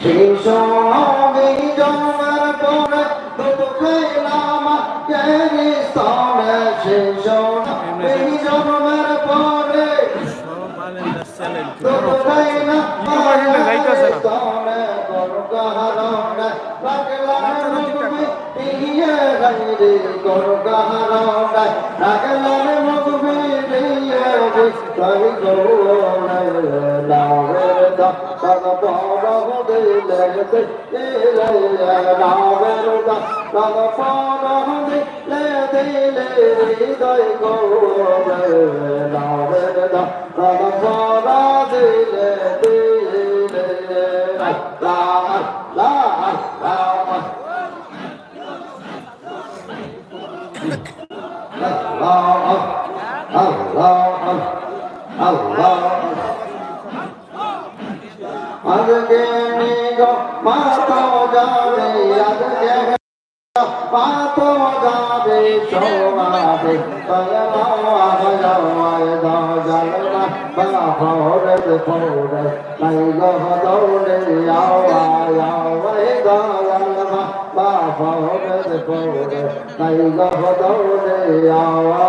সেই সঙ্গে জমার পরে দুধ খাইলাম কেরি স্তনে সেই সঙ্গে জন্মের পরে সব আলেমরা চ্যালেঞ্জ দুধ খাইলাম ইউটিউবারে যাইতাছে না। স্তনে গরগাহারণে লাগলাম মুখবি দিয়ে গাইরে গরগাহারণে লাগলাম মুখবি দিয়ে গাই গৌরণে নামে দা সদ পরব দিলে দিলে নামে দা সদ পরব দিলে দিলে হৃদয় গৌরণে নামে দা সদ পরব দিলে দিলে লা লা লা আল্লাহ আল্লাহ আল্লাহ আজকে নিগ মাতো যাবে আজকে পাতো যাবে সোমাবে পায়াও যাওয়ায় দাজালনা বাহরে ফোরে নাই গহ দৌড়ে আওয়া আওয়ায় দাজালনা বাহরে ফোরে নাই গহ দৌড়ে আওয়া